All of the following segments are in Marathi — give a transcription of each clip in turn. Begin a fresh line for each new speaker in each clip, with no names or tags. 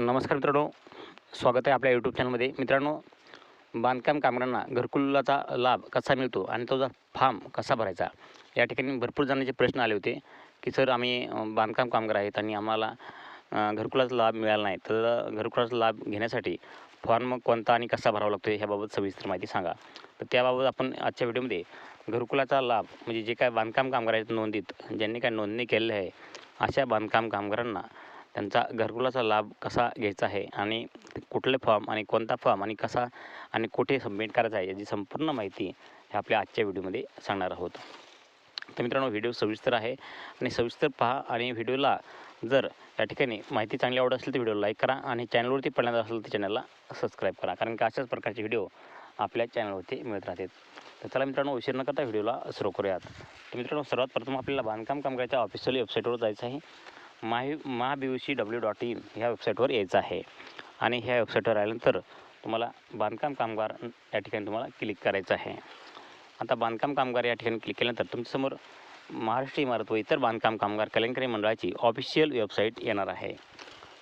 नमस्कार मित्रांनो. स्वागत आहे आपल्या यूट्यूब चॅनलमध्ये मित्रांनो बांधकाम कामगारांना घरकुलाचा लाभ कसा मिळतो आणि तो फॉर्म कसा भरायचा? या ठिकाणी भरपूर जणांचे प्रश्न आले होते की सर आम्ही बांधकाम कामगार आहेत आणि आम्हाला घरकुलाचा लाभ मिळाला नाही. तर घरकुलाचा लाभ घेण्यासाठी फॉर्म कोणता आणि कसा भरावा लागतो ह्याबाबत सविस्तर माहिती सांगा. तर त्याबाबत आपण आजच्या व्हिडिओमध्ये घरकुलाचा लाभ म्हणजे जे काय बांधकाम कामगार आहेत नोंदीत ज्यांनी काय नोंदणी केलेली आहे अशा बांधकाम कामगारांना त्यांचा घरकुलाचा लाभ कसा घ्यायचा आहे आणि कुठले फॉर्म आणि कोणता फॉर्म आणि कसा आणि कुठे सबमिट करायचा आहे याची संपूर्ण माहिती हे आपल्या आजच्या व्हिडिओमध्ये सांगणार आहोत. तर मित्रांनो व्हिडिओ सविस्तर आहे आणि सविस्तर पहा आणि व्हिडिओला जर या ठिकाणी माहिती चांगली आवडत असेल तर व्हिडिओ लाईक करा आणि चॅनलवरती पहिल्यांदा असेल तर चॅनलला सबस्क्राईब करा कारण की अशाच प्रकारचे व्हिडिओ आपल्या चॅनलवरती मिळत राहतात. तर चला मित्रांनो उशीर न करता व्हिडिओला सुरू करूयात. तर मित्रांनो सर्वात प्रथम आपल्याला बांधकाम कामगारच्या ऑफिशियल वेबसाईटवर जायचं आहे. माही सी डब्ल्यू डॉट इन ह्या वेबसाईटवर यायचं आहे. आणि ह्या वेबसाईटवर आल्यानंतर तुम्हाला बांधकाम कामगार या ठिकाणी तुम्हाला क्लिक करायचं आहे. आता बांधकाम कामगार या ठिकाणी क्लिक केल्यानंतर तुमच्यासमोर महाराष्ट्र इमारत व इतर बांधकाम कामगार कल्याणकारी मंडळाची ऑफिशियल वेबसाईट येणार आहे.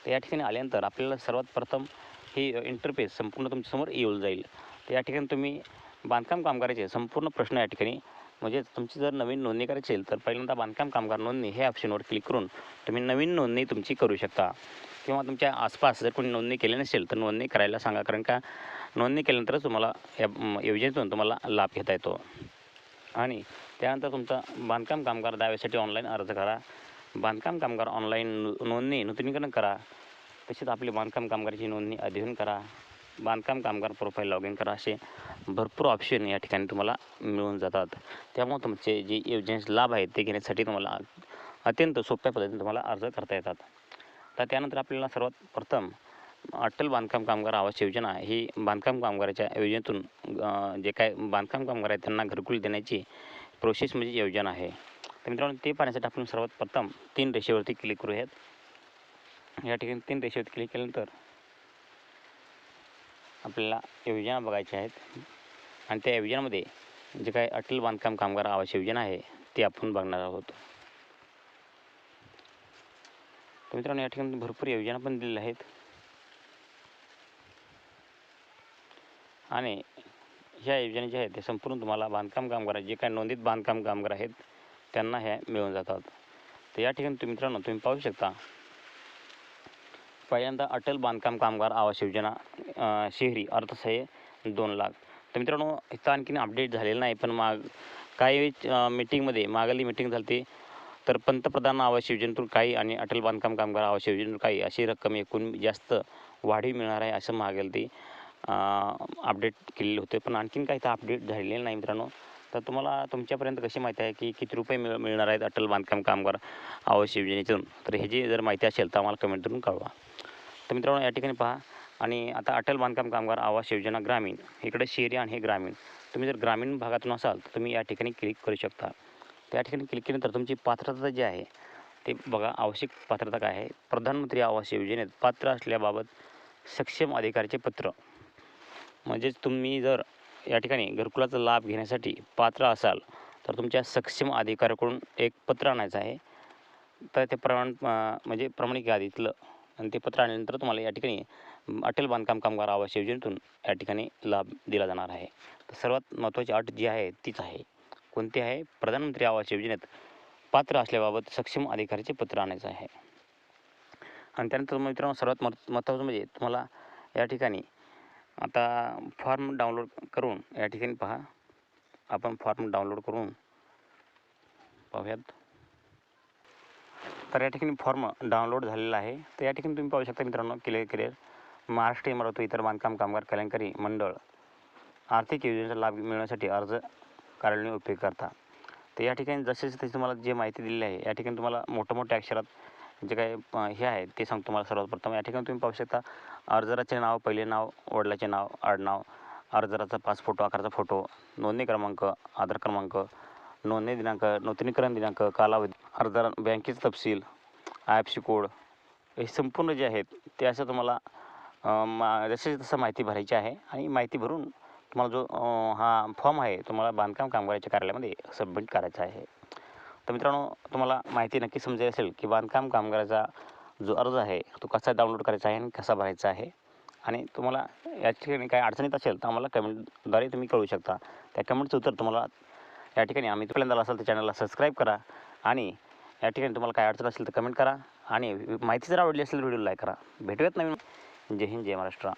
तर या ठिकाणी आल्यानंतर आपल्याला सर्वात प्रथम ही इंटरफेस संपूर्ण तुमच्यासमोर येऊन जाईल. तर या ठिकाणी तुम्ही बांधकाम कामगाराचे संपूर्ण प्रश्न या ठिकाणी म्हणजे तुमची जर नवीन नोंदणी करायची असेल तर पहिल्यांदा बांधकाम कामगार नोंदणी हे ऑप्शनवर क्लिक करून तुम्ही नवीन नोंदणी तुमची करू शकता. किंवा तुमच्या आसपास जर कोणी नोंदणी केली नसेल तर नोंदणी करायला सांगा. कारण का नोंदणी केल्यानंतरच तुम्हाला या योजनेतून तुम्हाला लाभ घेता येतो. आणि त्यानंतर तुमचा बांधकाम कामगार दाव्यासाठी ऑनलाईन अर्ज करा. बांधकाम कामगार ऑनलाईन नोंदणी नूतनीकरण करा. तसेच आपली बांधकाम कामगाराची नोंदणी अध्ययन करा. बांधकाम कामगार प्रोफाईल लॉग इन करा. असे भरपूर ऑप्शन या ठिकाणी तुम्हाला मिळून जातात. त्यामुळे तुमचे जे योजनेचे लाभ आहेत ते घेण्यासाठी तुम्हाला अत्यंत सोप्या पद्धतीने तुम्हाला अर्ज करता येतात. तर त्यानंतर आपल्याला सर्वात प्रथम अटल बांधकाम कामगार आवास योजना ही बांधकाम कामगाराच्या योजनेतून जे काय बांधकाम कामगार आहेत त्यांना घरकुल देण्याची प्रोसेस म्हणजे योजना आहे. तर मित्रांनो ते पाहण्यासाठी आपण सर्वात प्रथम तीन रेषेवरती क्लिक करूयात. या ठिकाणी तीन रेषेवरती क्लिक केल्यानंतर आपल्याला योजना बघायच्या आहेत. आणि त्या योजनामध्ये जे काही अटल बांधकाम कामगार आवास योजना आहे ती आपण बघणार आहोत. तर मित्रांनो या ठिकाणी भरपूर योजना पण दिलेल्या आहेत. आणि ह्या योजना ज्या आहेत त्या संपूर्ण तुम्हाला बांधकाम कामगार जे काही नोंदीत बांधकाम कामगार आहेत त्यांना ह्या मिळून जातात. तर या ठिकाणी तुम्ही मित्रांनो तुम्ही पाहू शकता पहिल्यांदा अटल बांधकाम कामगार आवास योजना शहरी अर्थसहाय्य दोन लाख. तर मित्रांनो इथं आणखीन अपडेट झालेलं नाही पण माग काही मिटिंगमध्ये मागाली मिटिंग झाली तर पंतप्रधान आवास योजनेतून काही आणि अटल बांधकाम कामगार आवास योजनेतून काही अशी रक्कम एकूण जास्त वाढीव मिळणार आहे असं मागेल ती अपडेट केलेले होते पण आणखीन काही तर अपडेट झालेले नाही मित्रांनो. तर तुम्हाला तुमच्यापर्यंत कशी माहिती आहे की किती रुपये मिळ मिळणार आहेत अटल बांधकाम कामगार आवास योजनेतून? तर हे जे जर माहिती असेल तर आम्हाला कमेंट करून कळवा. तर मित्रांनो या ठिकाणी पहा. आणि आता अटल बांधकाम कामगार आवास योजना ग्रामीण. इकडे शहरी आणि हे ग्रामीण. तुम्ही जर ग्रामीण भागातून असाल तर तुम्ही या ठिकाणी क्लिक करू शकता. त्या ठिकाणी क्लिक केल्यानंतर तुमची पात्रता जी आहे ते बघा आवश्यक पात्रता काय आहे? प्रधानमंत्री आवास योजनेत पात्र असल्याबाबत सक्षम अधिकारीचे पत्र. म्हणजेच तुम्ही जर या ठिकाणी घरकुलाचा लाभ घेण्यासाठी पात्र असाल तर तुमच्या सक्षम अधिकाऱ्याकडून एक पत्र आणायचं आहे. तर ते प्रमाण म्हणजे प्रमाणिक यादीतलं आणि ते पत्र आणल्यानंतर तुम्हाला या ठिकाणी अटल बांधकाम कामगार आवास योजनेतून या ठिकाणी लाभ दिला जाणार आहे. तर सर्वात महत्त्वाची अट जी आहे तीच आहे. कोणती आहे? प्रधानमंत्री आवास योजनेत पात्र असल्याबाबत सक्षम अधिकाऱ्याचे पत्र आणायचं आहे. आणि त्यानंतर मित्रांनो सर्वात महत् महत्त्वाचं म्हणजे तुम्हाला या ठिकाणी आता फॉर्म डाउनलोड करून या ठिकाणी पहा. आपण फॉर्म डाउनलोड करून पाहूयात. तर या ठिकाणी फॉर्म डाउनलोड झालेला आहे. तर या ठिकाणी तुम्ही पाहू शकता मित्रांनो क्लिअर क्लिअर महाराष्ट्र इमारत इतर बांधकाम कामगार कल्याणकारी मंडळ आर्थिक योजनेचा लाभ मिळवण्यासाठी अर्ज कार्यालयाने उपयोग करता. तर या ठिकाणी जसे जसे तुम्हाला जे माहिती दिलेली आहे या ठिकाणी तुम्हाला मोठ्या मोठ्या अक्षरात जे काही हे आहे ते सांगतो तुम्हाला सर्वात प्रथम. या ठिकाणी तुम्ही पाहू शकता अर्जदाराचे नाव पहिले नाव वडिलाचे नाव आडनाव अर्जदाराचा पाच फोटो आकाराचा फोटो नोंदणी क्रमांक आधार क्रमांक नोंदणी दिनांक नूतनीकरण दिनांक कालावधी अर्जदार बँकेचा तपशील आय एफ सी कोड हे संपूर्ण जे आहेत ते असं तुम्हाला मा जसे तसं माहिती भरायची आहे आणि माहिती भरून तुम्हाला जो हा फॉर्म आहे तुम्हाला बांधकाम कामगाराच्या कार्यालयामध्ये सबमिट करायचा आहे. तर मित्रांनो तुम्हाला माहिती नक्की समजेल असेल की बांधकाम कामगाराचा जो अर्ज आहे तो कसा डाउनलोड करायचा आहे आणि कसा भरायचा आहे. आणि तुम्हाला या ठिकाणी काही अडचणीत असेल तर आम्हाला कमेंटद्वारे तुम्ही कळू शकता. त्या कमेंटचं उत्तर तुम्हाला या ठिकाणी आम्ही पहिल्यांदा असेल तर चॅनलला सबस्क्राईब करा आणि या ठिकाणी तुम्हाला काय अडचण असेल तर कमेंट करा आणि माहिती जर आवडली असेल तर व्हिडिओ लाईक करा. भेटूयात नवीन. जय हिंद जय महाराष्ट्र.